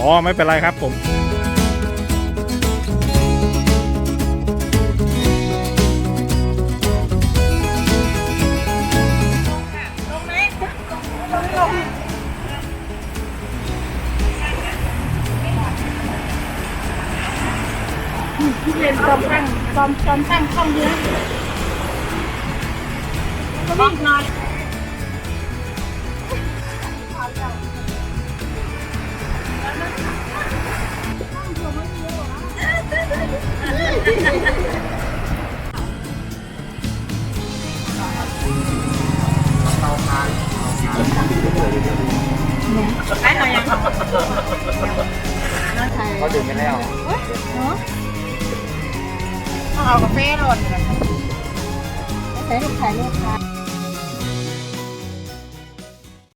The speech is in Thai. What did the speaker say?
อ๋อ ไม่เป็นไรครับผมที่เรียนจอมตั้งจอมจอมตั้งช่องเดียวก็วิ่งนอน ได้หน่อยยังเขาดื่มกันแล้วเอากาแฟหล่นเลยใช้ลูกขายลูกค้า